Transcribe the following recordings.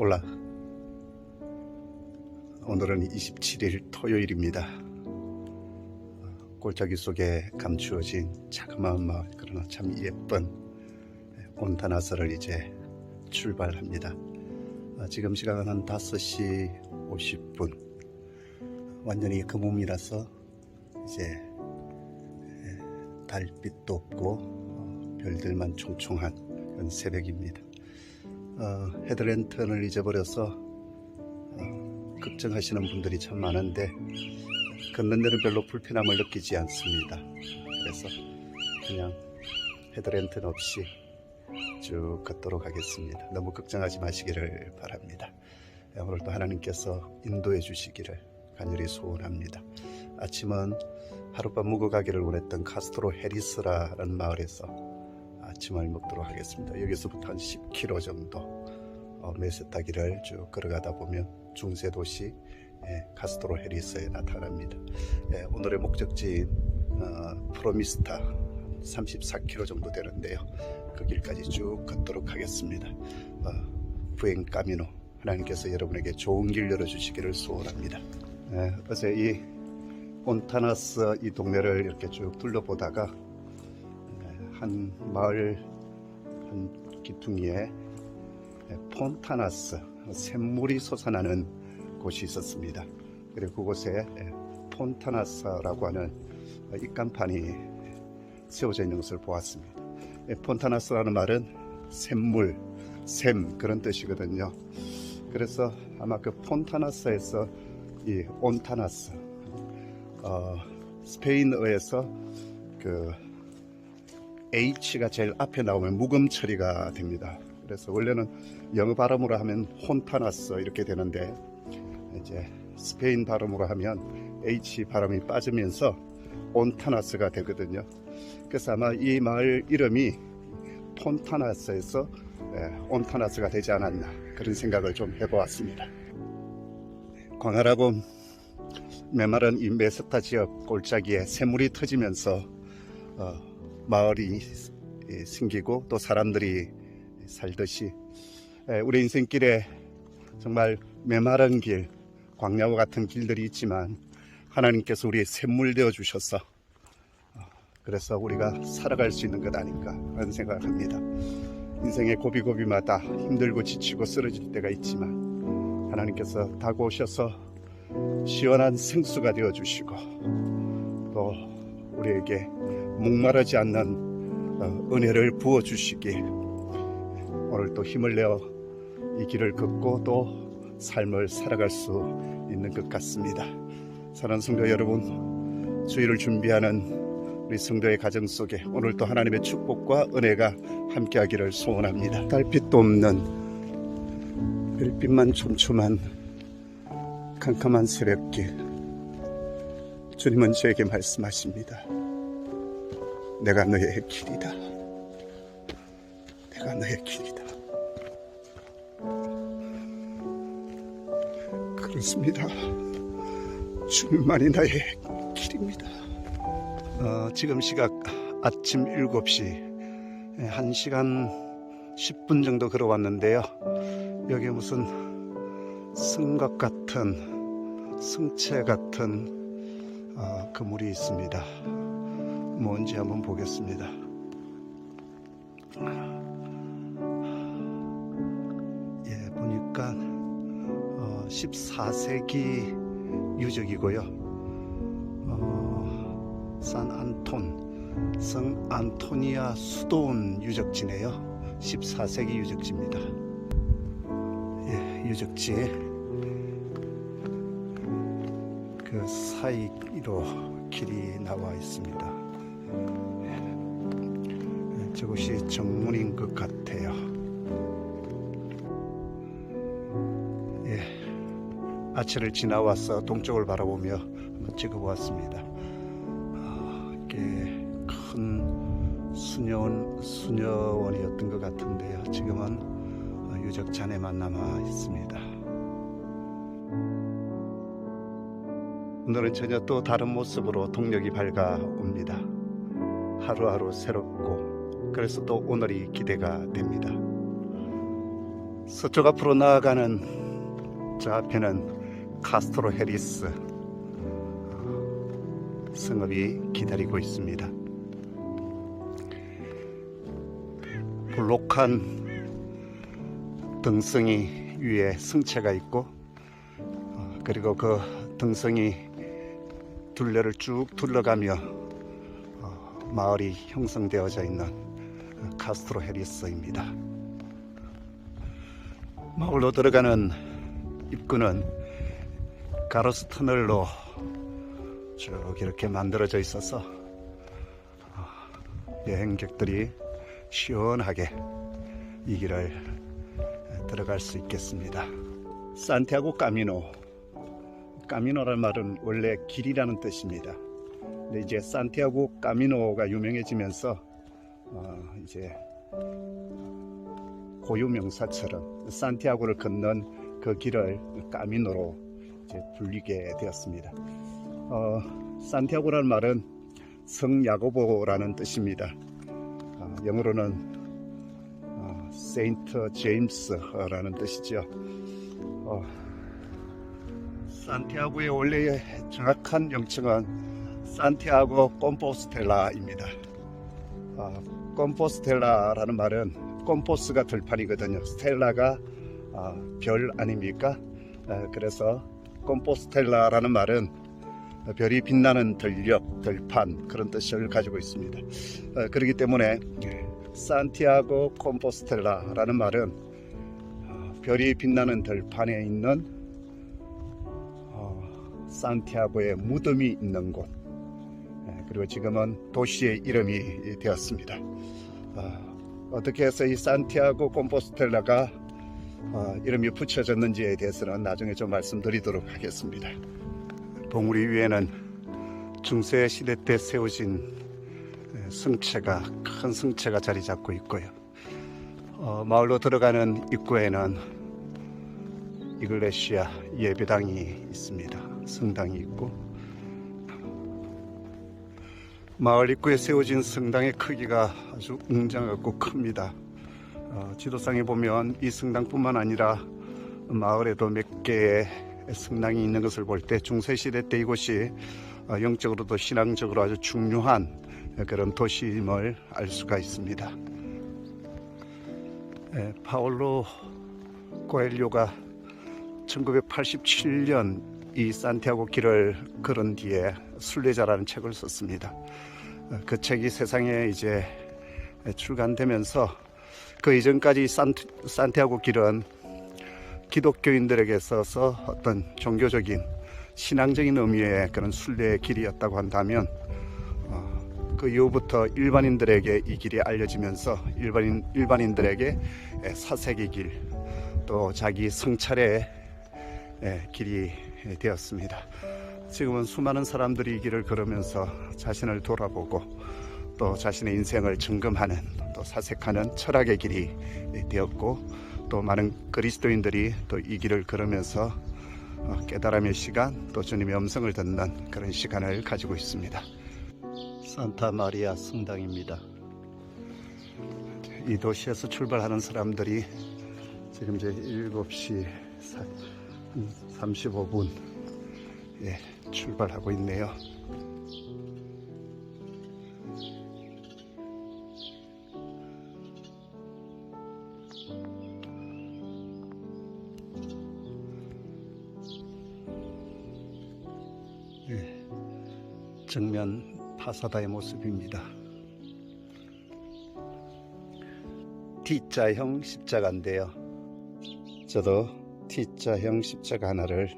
올라. 오늘은 27일 토요일입니다. 골짜기 속에 감추어진 자그마한 마을, 그러나 참 예쁜 온타나서를 이제 출발합니다. 아, 지금 시간은 한 5시 50분. 완전히 금음이라서 이제 에, 달빛도 없고 어, 별들만 총총한 그런 새벽입니다. 어, 헤드랜턴을 잊어버려서 어, 걱정하시는 분들이 참 많은데 걷는 데는 별로 불편함을 느끼지 않습니다. 그래서 그냥 헤드랜턴 없이 쭉 걷도록 하겠습니다. 너무 걱정하지 마시기를 바랍니다. 예, 오늘도 하나님께서 인도해 주시기를 간절히 소원합니다. 아침은 하룻밤 묵어 가기를 원했던 카스트로 헤리스라는 마을에서 아침을 먹도록 하겠습니다. 여기서부터 한 10km 정도 어, 메세타기를 쭉 걸어가다 보면 중세 도시 예, 카스트로 헤리스에 나타납니다. 예, 오늘의 목적지인 어, 프로미스타 34km 정도 되는데요. 그 길까지 쭉 걷도록 하겠습니다. 어, 부행 까미노 하나님께서 여러분에게 좋은 길 열어주시기를 소원합니다. 예, 어제 이 온타나스 이 동네를 이렇게 쭉 둘러보다가 예, 한 마을 한 예, 폰타나스 샘물이 솟아나는 곳이 있었습니다. 그리고 그곳에 예, 폰타나스라고 하는 입간판이 세워져 있는 것을 보았습니다. 예, 폰타나스라는 말은 샘물, 샘 그런 뜻이거든요. 그래서 아마 그 폰타나스에서 이 온타나스, 어, 스페인어에서 그 H가 제일 앞에 나오면 묵음 처리가 됩니다. 그래서 원래는 영어 발음으로 하면 혼타나스 이렇게 되는데 이제 스페인 발음으로 하면 H 발음이 빠지면서 온타나스가 되거든요. 그래서 아마 이 마을 이름이 폰타나스에서 예, 온타나스가 되지 않았나 그런 생각을 좀 해보았습니다. 광활하고 메마른 이 메스타 지역 골짜기에 샘물이 터지면서 어, 마을이 예, 생기고 또 사람들이 살듯이 예, 우리 인생길에 정말 메마른 길, 광야와 같은 길들이 있지만 하나님께서 우리의 샘물 되어 주셔서 어, 그래서 우리가 살아갈 수 있는 것 아닌가 그런 생각을 합니다. 인생의 고비고비마다 힘들고 지치고 쓰러질 때가 있지만 하나님께서 다가오셔서 시원한 생수가 되어 주시고 또 우리에게 목마르지 않는 어, 은혜를 부어 주시기 오늘 또 힘을 내어 이 길을 걷고 또 삶을 살아갈 수 있는 것 같습니다. 사랑하는 성도 여러분, 주일을 준비하는 우리 성도의 가정 속에 오늘도 하나님의 축복과 은혜가 함께하기를 소원합니다. 달빛도 없는 별빛만 촘촘한 캄캄한 새벽길 주님은 저에게 말씀하십니다. 내가 너의 길이다. 내가 너의 길이다. 그렇습니다. 주님만이 나의 길입니다. 어, 지금 시각 아침 7시 1시간 10분 정도 걸어왔는데요. 여기 무슨 승각 같은 승채 같은 어, 그물이 있습니다. 뭔지 한번 보겠습니다. 예, 보니까 어, 14세기 유적이고요. 어, 산 안톤, 성 안토니아 수도원 유적지네요. 14세기 유적지입니다. 예, 유적지에 그 사이로 길이 나와 있습니다. 예, 저곳이 정문인 것 같아요. 예, 아치를 지나와서 동쪽을 바라보며 한번 찍어보았습니다. 아, 이게 큰 수녀원, 수녀원이었던 것 같은데요. 지금은 어, 유적 잔해만 남아 있습니다. 오늘은 전혀 또 다른 모습으로 동력이 밝아옵니다. 하루하루 새롭고 그래서 또 오늘이 기대가 됩니다. 서쪽 앞으로 나아가는 저 앞에는 카스트로 해리스 어, 성읍이 기다리고 있습니다. 볼록한 등성이 위에 성체가 있고 어, 그리고 그 등성이 둘레를 쭉 둘러가며 어, 마을이 형성되어져 있는 어, 카스트로 해리스입니다. 마을로 들어가는 입구는 가로수 터널로 쭉 이렇게 만들어져 있어서 어, 여행객들이 시원하게 이 길을 들어갈 수 있겠습니다. 산티아고 까미노. 까미노란 말은 원래 길이라는 뜻입니다. 근데 이제 산티아고 까미노가 유명해지면서 어, 이제 고유 명사처럼 산티아고를 걷는 그 길을 까미노로 이제 불리게 되었습니다. 어, 산티아고라는 말은 성 야고보라는 뜻입니다. 어, 영어로는 어, 세인트 제임스라는 뜻이죠. 어, 산티아고의 원래의 정확한 명칭은 산티아고 콤포스텔라입니다. 어, 콤포스텔라라는 말은 콤포스가 들판이거든요. 스텔라가 어, 별 아닙니까? 어, 그래서 콤포스텔라라는 말은 별이 빛나는 들녘, 들판 그런 뜻을 가지고 있습니다. 어, 그렇기 때문에 산티아고 콤포스텔라라는 말은 어, 별이 빛나는 들판에 있는 어, 산티아고의 무덤이 있는 곳 예, 그리고 지금은 도시의 이름이 되었습니다. 어, 어떻게 해서 이 산티아고 콤포스텔라가 어, 이름이 붙여졌는지에 대해서는 나중에 좀 말씀드리도록 하겠습니다. 봉우리 위에는 중세 시대 때 세워진 예, 성체가 큰 성체가 자리 잡고 있고요. 어, 마을로 들어가는 입구에는 이글레시아 예배당이 있습니다. 성당이 있고 마을 입구에 세워진 성당의 크기가 아주 웅장하고 큽니다. 어, 지도상에 보면 이 성당뿐만 아니라 마을에도 몇 개의 성당이 있는 것을 볼 때 중세시대 때 이곳이 어, 영적으로도 신앙적으로 아주 중요한 그런 도시임을 알 수가 있습니다. 예, 파올로 코엘료가 1987년 이 산티아고 길을 걸은 뒤에 순례자라는 책을 썼습니다. 어, 그 책이 세상에 이제 출간되면서 그 이전까지 산, 산티아고 길은 기독교인들에게 있어서 어떤 종교적인 신앙적인 의미의 그런 순례의 길이었다고 한다면 어, 그 이후부터 일반인들에게 이 길이 알려지면서 일반인 일반인들에게 사색의 길, 또 자기 성찰의 에, 길이 되었습니다. 지금은 수많은 사람들이 이 길을 걸으면서 자신을 돌아보고 또 자신의 인생을 점검하는 또 사색하는 철학의 길이 되었고 또 많은 그리스도인들이 또 이 길을 걸으면서 어, 깨달음의 시간 또 주님의 음성을 듣는 그런 시간을 가지고 있습니다. 산타 마리아 성당입니다. 이 도시에서 출발하는 사람들이 지금 이제 7시 35분 예, 출발하고 있네요. 예, 정면 파사다의 모습입니다. T자형 십자가인데요. 저도 T자형 십자가 하나를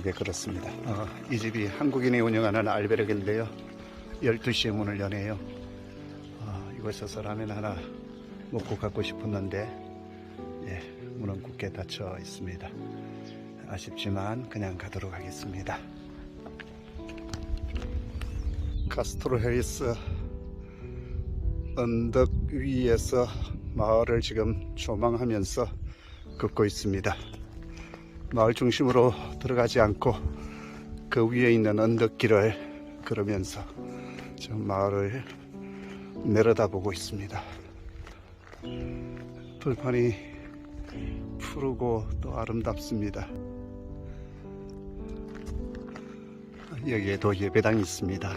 어, 목에 걸었습니다. 어, 이 집이 한국인이 운영하는 알베르게인데요. 12시에 문을 여네요. 어, 이곳에서 라면 하나 먹고 갖고 싶었는데 예, 문은 굳게 닫혀 있습니다. 아쉽지만 그냥 가도록 하겠습니다. 카스트로 헤리스 언덕 위에서 마을을 지금 조망하면서 걷고 있습니다. 마을 중심으로 들어가지 않고 그 위에 있는 언덕길을 걸으면서 지금 마을을 내려다보고 있습니다. 들판이 푸르고 또 아름답습니다. 여기에도 예배당이 있습니다.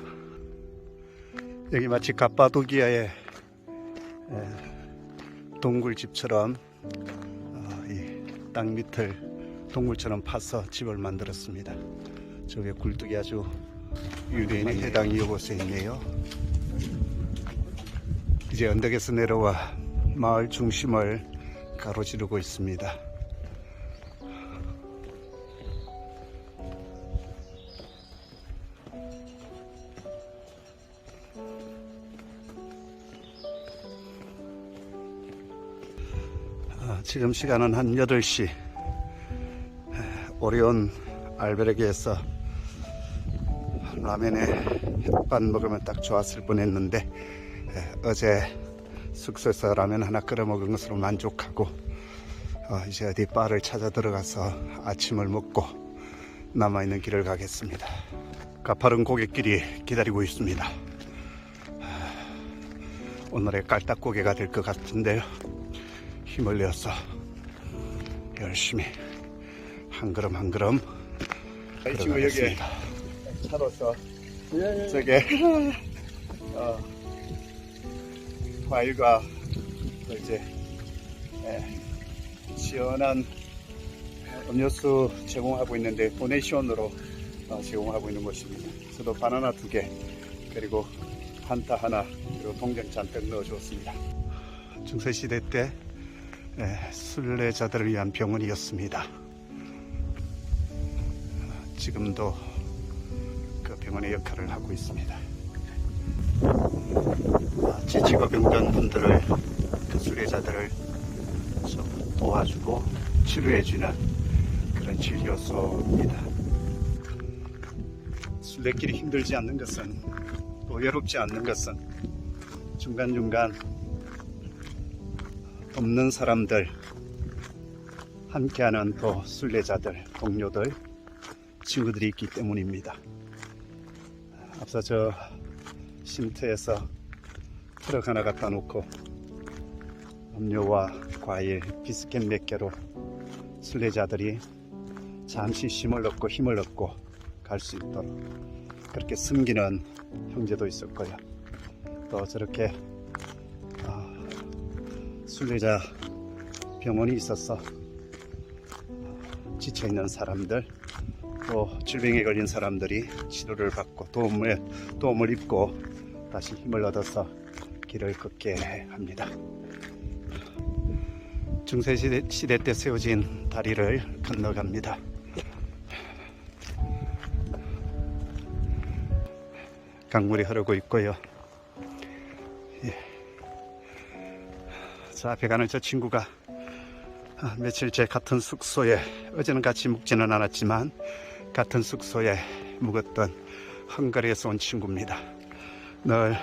여기 마치 갑바도기아의 에, 동굴집처럼 어, 이땅 밑을 동굴처럼 파서 집을 만들었습니다. 저게 굴뚝이 아주 유대인의 해당이 이곳에 있네요. 이제 언덕에서 내려와 마을 중심을 가로지르고 있습니다. 아, 지금 시간은 한 8시. 오리온 알베르게에서 라면에 햇반 먹으면 딱 좋았을 뻔했는데 에, 어제 숙소에서 라면 하나 끓여 먹은 것으로 만족하고 어, 이제 어디 바를 찾아 들어가서 아침을 먹고 남아있는 길을 가겠습니다. 가파른 고갯길이 기다리고 있습니다. 아, 오늘의 깔딱고개가 될 것 같은데요. 힘을 내어서 열심히 한 걸음 한 걸음 지금 여기 차로서 저게 어, 과일과 또 이제 예, 시원한 음료수 제공하고 있는데 도네이션으로 어, 제공하고 있는 곳입니다. 저도 바나나 두 개 그리고 한타 하나 그리고 동전 잔뜩 넣어주었습니다. 중세시대 때 예, 순례자들을 위한 병원이었습니다. 지금도 그 병원의 역할을 하고 있습니다. 아, 지치고 병든 분들을 그 순례자들을 좀 도와주고 치료해주는 그런 진료소입니다. 순례길이 힘들지 않는 것은 또 외롭지 않는 것은 중간중간 없는 사람들 함께하는 또 순례자들 동료들 친구들이 있기 때문입니다. 앞서 저 쉼터에서 트럭 하나 갖다 놓고 음료와 과일, 비스켓 몇 개로 순례자들이 잠시 쉼을 얻고 힘을 얻고 갈 수 있도록 그렇게 숨기는 형제도 있었고요. 또 저렇게 아, 순례자 병원이 있어서 지쳐 있는 사람들 또 질병에 걸린 사람들이 치료를 받고 도움을 도움을 입고 다시 힘을 얻어서 길을 걷게 합니다. 중세 시대, 때 세워진 다리를 건너갑니다. 강물이 흐르고 있고요. 예. 저 앞에 가는 저 친구가 아, 며칠째 같은 숙소에 어제는 같이 묵지는 않았지만 같은 숙소에 묵었던 헝가리에서 온 친구입니다. 늘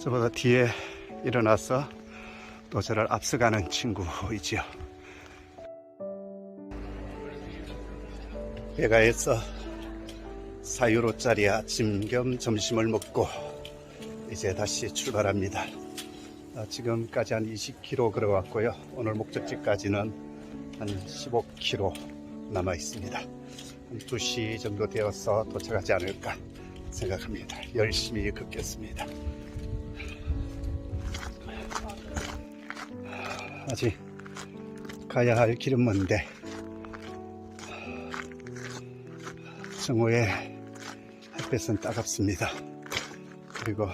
저보다 뒤에 일어나서 또 저를 앞서가는 친구이지요. 배가에서 4유로짜리 아침 겸 점심을 먹고 이제 다시 출발합니다. 아, 지금까지 한 20km 걸어왔고요. 오늘 목적지까지는 한 15km 남아 있습니다. 한 2시 정도 되어서 도착하지 않을까 생각합니다. 열심히 걷겠습니다. 아직 가야 할 길은 먼데 정오에 햇볕은 따갑습니다. 그리고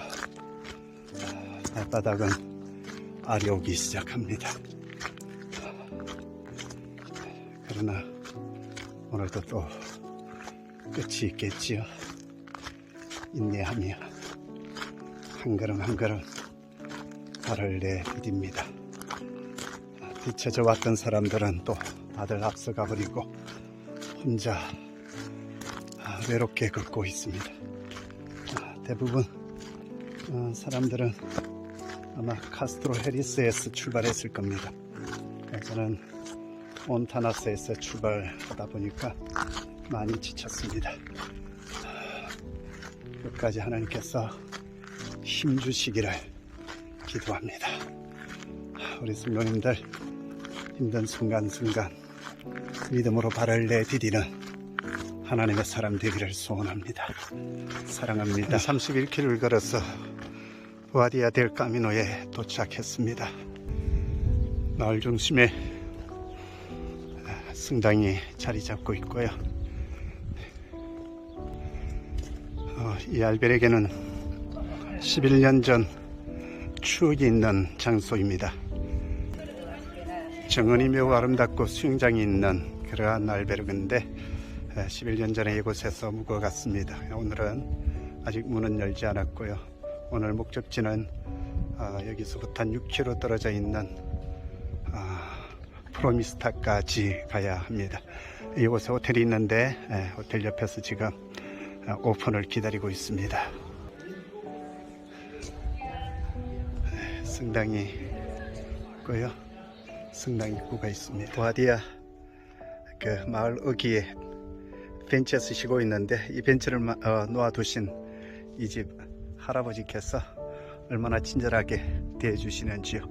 발바닥은 알이 오기 시작합니다. 그러나 오늘도 또 끝이 있겠지요. 인내하며 한 걸음 한 걸음 발을 내디딥니다. 뒤쳐져 왔던 사람들은 또 다들 앞서가 버리고 혼자 아, 외롭게 걷고 있습니다. 아, 대부분 어, 사람들은 아마 카스트로 헤리스에서 출발했을 겁니다. 저는 몬타나스에서 출발하다 보니까 많이 지쳤습니다. 끝까지 하나님께서 힘 주시기를 기도합니다. 우리 성도님들 힘든 순간순간 믿음으로 발을 내디디는 하나님의 사람 되기를 소원합니다. 사랑합니다. 31km를 걸어서 와디아 델 까미노에 도착했습니다. 마을 중심에 승당이 자리 잡고 있고요. 이 알베르게는 11년 전 추억이 있는 장소입니다. 정원이 매우 아름답고 수영장이 있는 그러한 알베르그인데 11년 전에 이곳에서 묵어갔습니다. 오늘은 아직 문은 열지 않았고요. 오늘 목적지는 어, 여기서부터 한 6km 떨어져 있는 아, 프로미스타까지 가야 합니다. 이곳에 호텔이 있는데 예, 호텔 옆에서 지금 아, 오픈을 기다리고 있습니다. 예, 성당이 있고요. 성당 입구가 있습니다. 와디아 그 마을 어귀에 벤치에서 쉬고 있는데 이 벤치를 마- 어, 놓아두신 이 집 할아버지께서 얼마나 친절하게 대해주시는지요.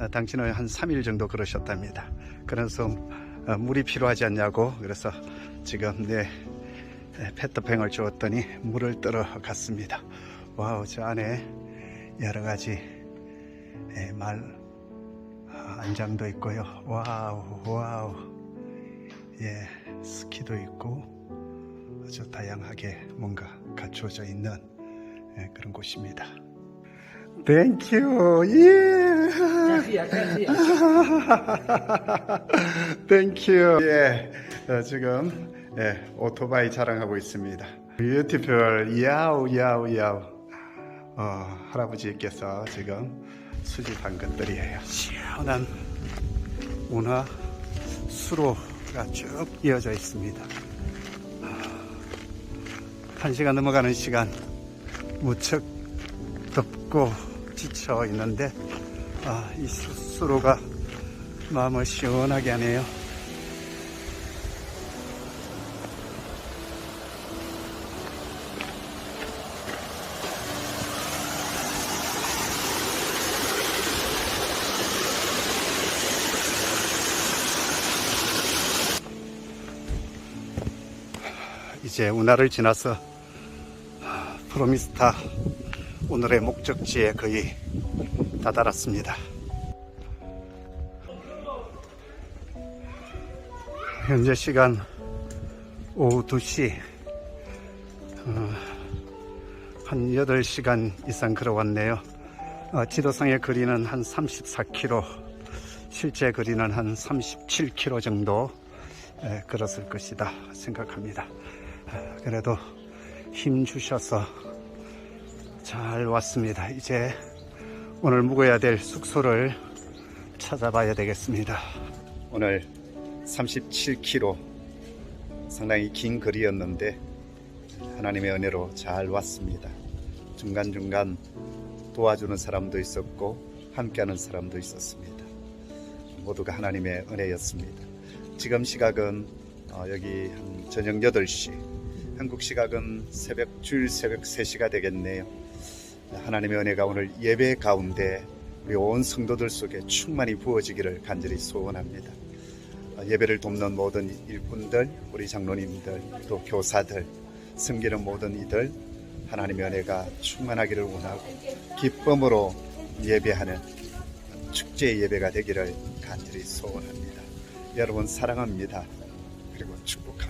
어, 당신은 한 3일 정도 그러셨답니다. 그래서 어, 물이 필요하지 않냐고 그래서 지금 내 페트병을 주었더니 물을 떨어 갔습니다. 와우 저 안에 여러 가지 예, 말 아, 안장도 있고요. 와우 와우 예 스키도 있고 아주 다양하게 뭔가 갖추어져 있는 예, 그런 곳입니다. 땡큐 예. 땡큐 예 어, 지금 예, 오토바이 자랑하고 있습니다. 뷰티풀 야우 야우 야우 어, 할아버지께서 지금 수집한 것들이에요. 시원한 운하 수로가 쭉 이어져 있습니다. 아, 한 시간 넘어가는 시간 무척 덥고 지쳐 있는데 아, 이 수- 수로가 마음을 시원하게 하네요. 이제 운하를 지나서 프로미스타 오늘의 목적지에 거의 다다랐습니다. 현재 시간 오후 2시 어, 한 8시간 이상 걸어왔네요. 어, 지도상의 거리는 한 34km, 실제 거리는 한 37km 정도 에, 걸었을 것이다 생각합니다. 아, 그래도 힘 주셔서 잘 왔습니다. 이제 오늘 묵어야 될 숙소를 찾아봐야 되겠습니다. 오늘 37km 상당히 긴 거리였는데 하나님의 은혜로 잘 왔습니다. 중간중간 도와주는 사람도 있었고 함께하는 사람도 있었습니다. 모두가 하나님의 은혜였습니다. 지금 시각은 어, 여기 한 저녁 8시 한국 시각은 새벽 주일 새벽 3시가 되겠네요. 하나님의 은혜가 오늘 예배 가운데 우리 온 성도들 속에 충만히 부어지기를 간절히 소원합니다. 어, 예배를 돕는 모든 일꾼들, 우리 장로님들, 또 교사들, 섬기는 모든 이들 하나님의 은혜가 충만하기를 원하고 기쁨으로 예배하는 축제 예배가 되기를 간절히 소원합니다. 여러분 사랑합니다. 그리고 축복합니다.